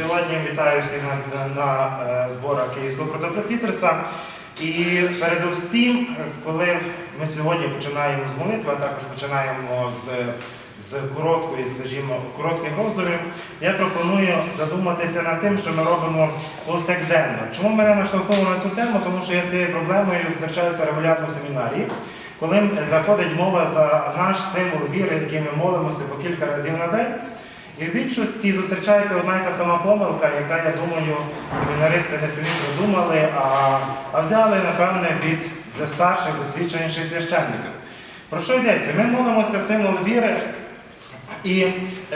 Сьогодні вітаю всіх на, на, на е, зборах Київського протопресвітерства. І передусім, е, коли ми сьогодні починаємо з молитви, а також починаємо з, з короткої, скажімо, коротких роздумів, я пропоную задуматися над тим, що ми робимо повсякденно. Чому мене наштовхнуло на цю тему? Тому що я цією проблемою зустрічаюся регулярно в семінарії. Коли заходить мова за наш символ віри, який ми молимося по кілька разів на день, і в більшості зустрічається одна й та сама помилка, яка, я думаю, семінаристи не самі придумали, а, а взяли, напевне, від вже старших, досвідченіших священників. Про що йдеться? Ми молимося символ віри, і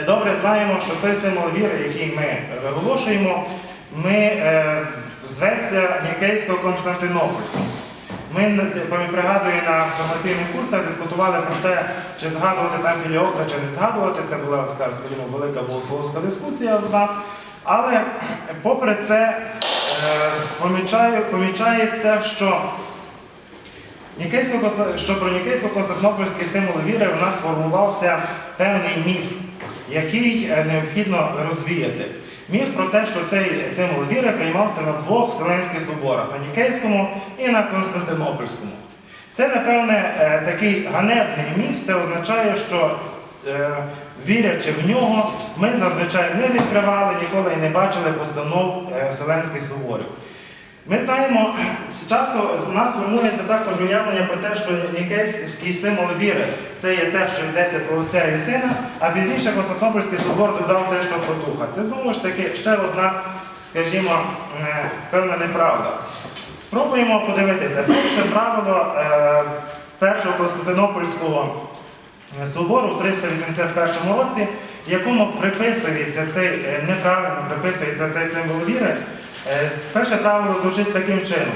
добре знаємо, що цей символ віри, який ми виголошуємо, ми е, зветься Нікейсько-Константинопольським. Ми пригадую на формаційних курсах дискутували про те, чи згадувати там Філіопра, чи не згадувати. Це була така, скажімо, велика богословська дискусія в нас. Але попри це е, помічаю, помічається, що що про Нікейсько-Константинопольський символ віри у нас сформувався певний міф, який е, необхідно розвіяти. Міф про те, що цей символ віри приймався на двох вселенських соборах на Нікейському і на Константинопольському. Це, напевне, е, такий ганебний міф. Це означає, що е, вірячи в нього, ми зазвичай не відкривали, ніколи і не бачили постанов Вселенських соборів. Ми знаємо, часто з нас формується також уявлення про те, що Нікейський символ віри це є те, що йдеться про Отця і Сина, а пізніше Константинопольський собор додав те, що про Духа. Це знову ж таки ще одна, скажімо, е, певна неправда. Спробуємо подивитися. Перше правило е, першого Константинопольського собору в 381 році, якому приписується цей е, неправильно приписується цей символ віри. Е, Перше правило звучить таким чином.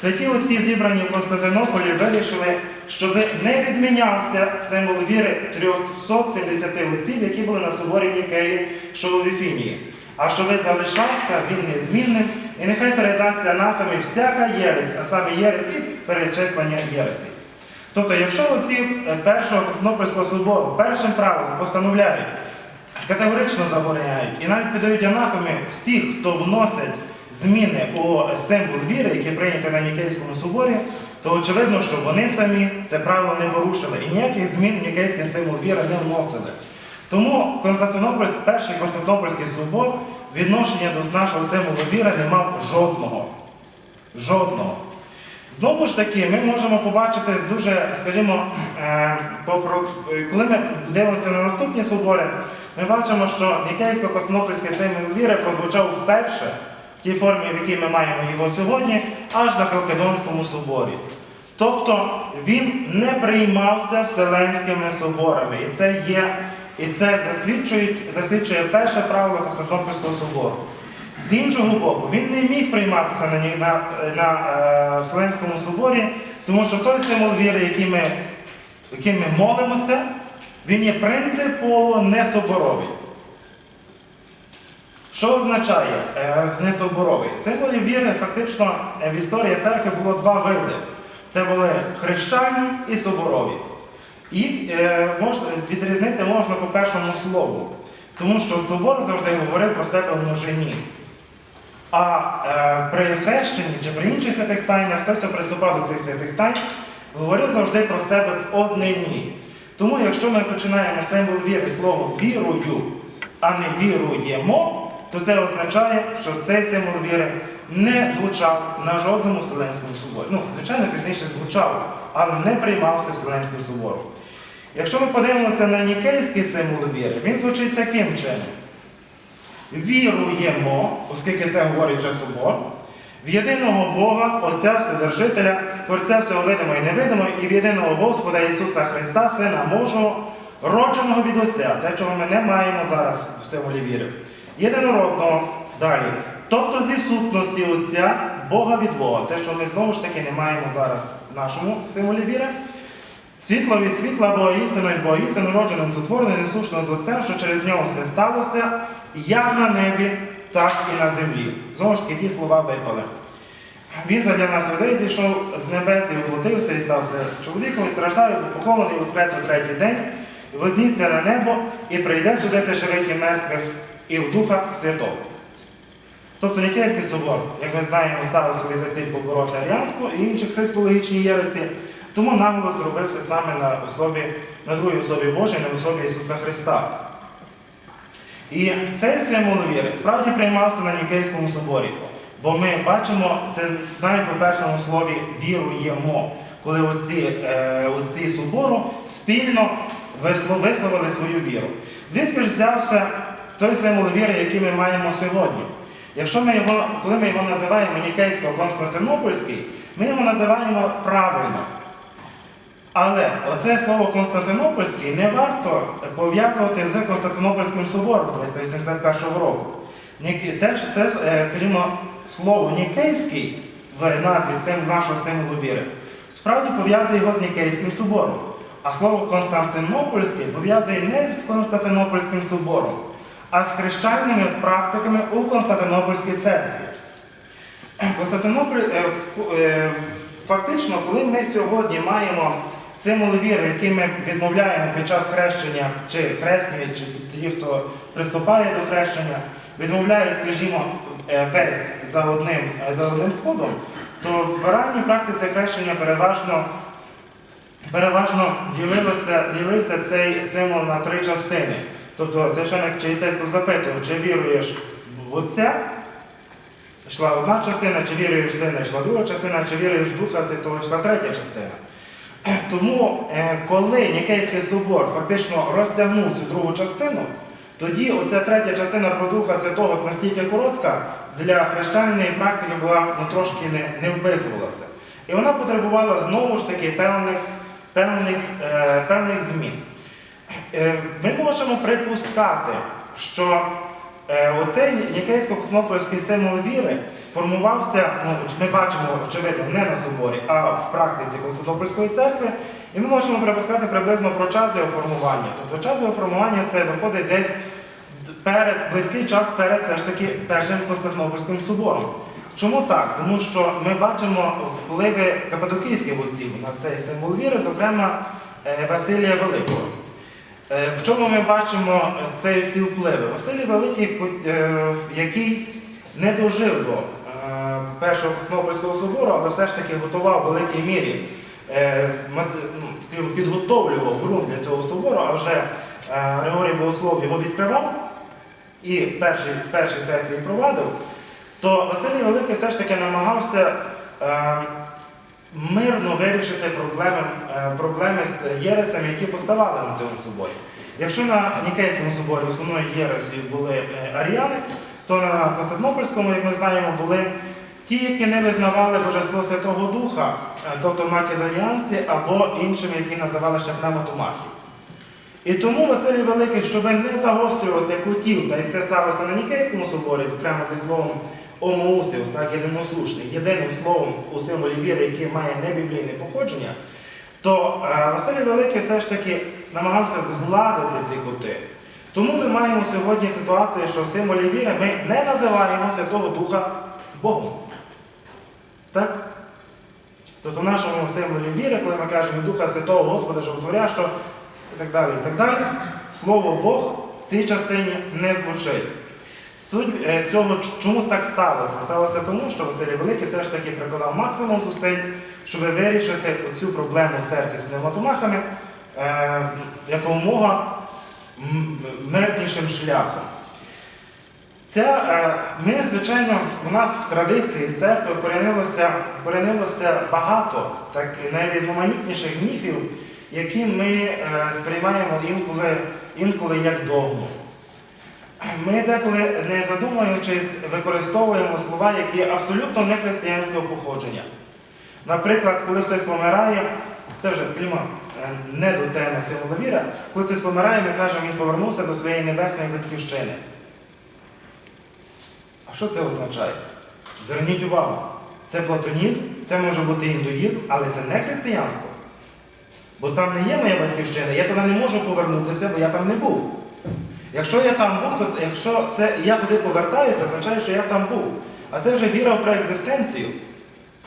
Святі отці, зібрані в Константинополі, вирішили, щоб не відмінявся символ віри 370 отців, які були на соборі Нікеї, що у Віфінії. А щоб залишався він незмінним, і нехай передасться анафемі всяка єресь, а саме єресь і перечислення єресів. Тобто, якщо отці е, першого Константинопольського собору першим правилом постановляють, категорично забороняють і навіть піддають анафемі всіх, хто вносить зміни у символ віри, які прийняті на Нікейському соборі, то очевидно, що вони самі це правило не порушили і ніяких змін Нікейський символ віри не вносили. Тому Константинопольський, перший Константинопольський собор відношення до нашого символу віри не мав жодного. Жодного. Знову ж таки, ми можемо побачити дуже, скажімо, е, коли ми дивимося на наступні собори, ми бачимо, що Нікейсько-Константинопольський символ віри прозвучав вперше тій формі, в якій ми маємо його сьогодні, аж на Халкидонському соборі. Тобто він не приймався Вселенськими соборами. І це є, і це засвідчує, засвідчує перше правило Константинопольського собору. З іншого боку, він не міг прийматися на, на, на е, Вселенському соборі, тому що той символ віри, який ми, яким ми молимося, він є принципово несоборовий. Що означає е, несоборовий? Символів віри фактично е, в історії церкви було два види. Це були хрещані і соборові. Їх е, можна, відрізнити можна по першому слову, тому що собор завжди говорив про себе в множині. А е, при хрещенні чи при інших святих тайнах, той, хто приступав до цих святих тайн, говорив завжди про себе в однині. Тому, якщо ми починаємо символ віри словом вірую, а не віруємо, то це означає, що цей символ віри не звучав на жодному Вселенському соборі. Ну, звичайно, пізніше звучав, але не приймався Вселенським собором. Якщо ми подивимося на нікейський символ віри, він звучить таким чином. Віруємо, оскільки це говорить вже собор, в єдиного Бога, Отця Вседержителя, Творця всього видимого і невидимого, і в єдиного Господа Ісуса Христа, Сина Божого, родженого від Отця, те, чого ми не маємо зараз в символі віри. Єдинородного далі. Тобто зі сутності Отця, Бога від Бога, те, що ми знову ж таки не маємо зараз в нашому символі віри. Світло від світла, бо істинно від Бога, істинно родженим, сотворений, несушно з Отцем, що через нього все сталося, як на небі, так і на землі. Знову ж таки, ті слова випали. Він задля нас людей зійшов з небес і оплотився і стався чоловіком, і страждав, і похований воскрес у третій день, вознісся на небо, і прийде судити живих і мертвих, і в Духа Святого. Тобто Нікейський собор, як ми знаємо, ставив собі за ціль побороти аріанство і інші христологічні єресі, тому наголос робився саме на особі, на другій особі Божій, на особі Ісуса Христа. І цей символ віри справді приймався на Нікейському соборі. Бо ми бачимо це навіть по першому слові віруємо, коли оці, е, оці собору спільно висловили свою віру. Звідки ж взявся той символ віри, який ми маємо сьогодні? Якщо ми його, коли ми його називаємо Нікейсько-Константинопольський, ми його називаємо правильно. Але оце слово Константинопольський не варто пов'язувати з Константинопольським собором 381 року. Теж це, е, скажімо, слово Нікейський в назві нашого символу віри справді пов'язує його з Нікейським собором. А слово Константинопольський пов'язує не з Константинопольським собором, а з хрещальними практиками у Константинопольській церкві. Константинополь е, е, фактично, коли ми сьогодні маємо символи віри, які ми відмовляємо під час хрещення, чи хресні, чи тоді, хто приступає до хрещення, відмовляє, скажімо, е, весь за одним, е, за одним входом, то в ранній практиці хрещення переважно, переважно ділився, ділився цей символ на три частини. Тобто священик єпископ запитував, чи віруєш в Отця, йшла одна частина, чи віруєш в сина, йшла друга частина, чи віруєш в Духа Святого, йшла третя частина. Тому, е, коли Нікейський собор фактично розтягнув цю другу частину, тоді оця третя частина про Духа Святого настільки коротка, для хрещальної практики була ну, трошки не, не вписувалася. І вона потребувала знову ж таки певних, певних, е, певних змін. Е, Ми можемо припускати, що е, оцей Нікейсько-Космопольський символ віри формувався, ну, ми бачимо, очевидно, не на соборі, а в практиці Константинопольської церкви. І ми можемо припускати приблизно про час його формування. Тобто час його формування це виходить десь перед, близький час перед все ж таки першим Константинопольським собором. Чому так? Тому що ми бачимо впливи кападокійських отців на цей символ віри, зокрема е, Василія Великого. Е, В чому ми бачимо е, цей, ці впливи? Василій Великий, е, який не дожив до першого Константинопольського собору, але все ж таки готував в великій мірі, ну, підготовлював ґрунт для цього собору, а вже Григорій Богослов його відкривав і перші, перші сесії провадив, то Василій Великий все ж таки намагався мирно вирішити проблеми, е, проблеми з єресами, які поставали на цьому соборі. Якщо на Нікейському соборі основною єресою були е, аріани, то на Константинопольському, як ми знаємо, були ті, які не визнавали Божество Святого Духа, е, тобто македоніанці або іншими, які називали ще племотомахів. І тому Василій Великий, щоб не загострювати кутів, так як це сталося на Нікейському соборі, зокрема зі словом омоусіус, так єдинослушний, єдиним словом у символі віри, який має небіблійне походження, то е, Василій Великий все ж таки намагався згладити ці кути. Тому ми маємо сьогодні ситуацію, що в символі віри ми не називаємо Святого Духа Богом. Так? Тобто в нашому символі віри, коли ми кажемо Духа Святого Господа Животворящого і так далі, і так далі, слово Бог в цій частині не звучить. Суть е, цього чомусь так сталося? Сталося тому, що Василій Великий все ж таки прикладав максимум зусиль, щоб вирішити цю проблему в церкві з пневмотомахами е, якомога мирнішим шляхом. Ця, е, ми, звичайно, у нас в традиції церкви коренилося багато так, найрізноманітніших міфів, які ми сприймаємо інколи, інколи як догму. Ми деколи, не задумуючись, використовуємо слова, які абсолютно не християнського походження. Наприклад, коли хтось помирає, це вже, скажімо, е, не до теми символа віра, коли хтось помирає, ми кажемо, він повернувся до своєї небесної батьківщини. А що це означає? Зверніть увагу, це платонізм, це може бути індуїзм, але це не християнство. Бо там не є моя батьківщина, я туди не можу повернутися, бо я там не був. Якщо я там був, то якщо це я туди повертаюся, означає, що я там був. А це вже віра в преекзистенцію.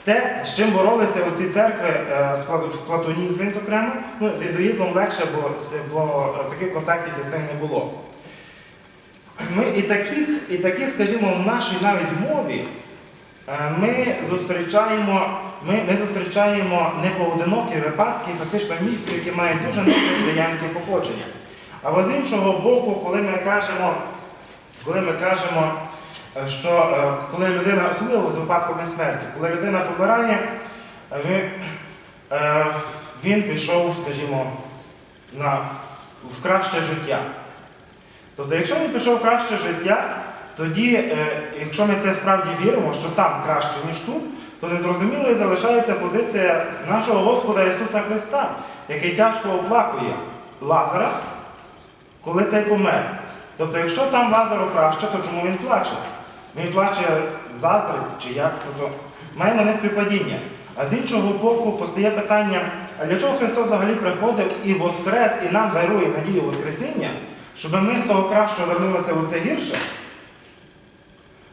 Те, з чим боролися оці церкви е, в платонізмі, зокрема, ну, з індуїзмом легше, бо, бо е, таких контактів ним не було. ми і таких, і такі, скажімо, в нашій навіть мові е, ми зустрічаємо, ми, ми зустрічаємо непоодинокі випадки, фактично міфи, які мають дуже нехристиянське походження. Але з іншого боку, коли ми кажемо, коли ми кажемо, е, що е, коли людина, особливо з випадками смерті, коли людина помирає, е, він пішов, скажімо, на, в краще життя. Тобто, якщо він пішов в краще життя, тоді, якщо ми це справді віримо, що там краще, ніж тут, то незрозумілою залишається позиція нашого Господа Ісуса Христа, який тяжко оплакує Лазара, коли цей помер. Тобто, якщо там Лазару краще, то чому він плаче? Він плаче заздрить чи як? Тобто, маємо неспівпадіння. А з іншого боку, постає питання, а для чого Христос взагалі приходив і воскрес, і нам дарує надію Воскресіння, щоб ми з того кращого вернулися у це гірше?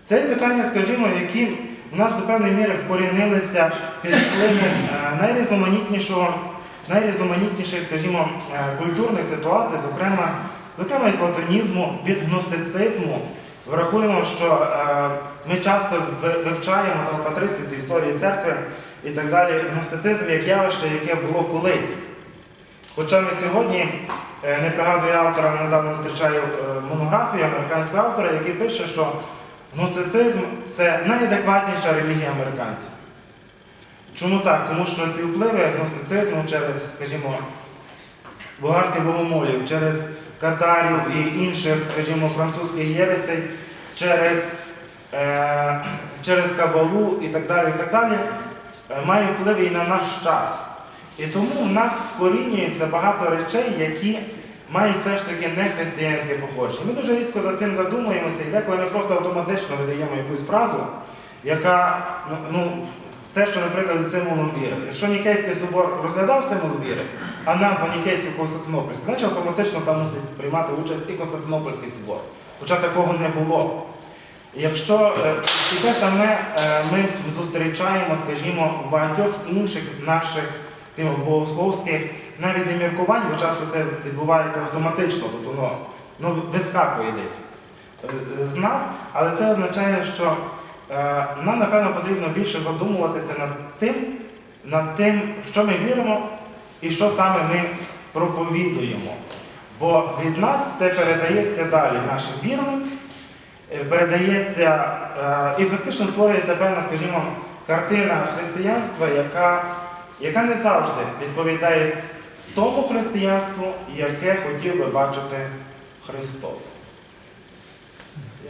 Це питання, скажімо, які у нас до певної міри вкорінилися під впливом е, найрізноманітнішого, найрізноманітніших, скажімо, е, культурних ситуацій, зокрема, зокрема від платонізму, від гностицизму. Врахуємо, що е, ми часто вивчаємо там, патристиці історії церкви і так далі гностицизм як явище, яке було колись. Хоча ми сьогодні, е, не пригадую автора, недавно зустрічаю е, монографію американського автора, який пише, що гностицизм це найадекватніша релігія американців. Чому так? Тому що ці впливи гностицизму через, скажімо, болгарських богомолів, через катарів і інших, скажімо, французьких єресей, через, е, через кабалу і так далі, і так далі, е, має вплив і на наш час. І тому в нас вкорінюється багато речей, які мають все ж таки не християнське походження. Ми дуже рідко за цим задумуємося, і деколи ми просто автоматично видаємо якусь фразу, яка, ну, ну, те, що, наприклад, символом віри. Якщо Нікейський собор розглядав символ віри, а назва Нікейського Константинопольський, значить автоматично там мусить приймати участь і Константинопольський собор. Хоча такого не було. Якщо е, і те саме е, ми зустрічаємо, скажімо, в багатьох інших наших богословських навіть не міркувань, бо часто це відбувається автоматично, тобто воно ну, вискакує десь е, з нас, але це означає, що е, нам, напевно, потрібно більше задумуватися над тим, над тим, в що ми віримо і що саме ми проповідуємо. Бо від нас це передається далі нашим вірним, е, передається е, і фактично створюється певна, скажімо, картина християнства, яка, яка не завжди відповідає тому християнству, яке хотів би бачити Христос.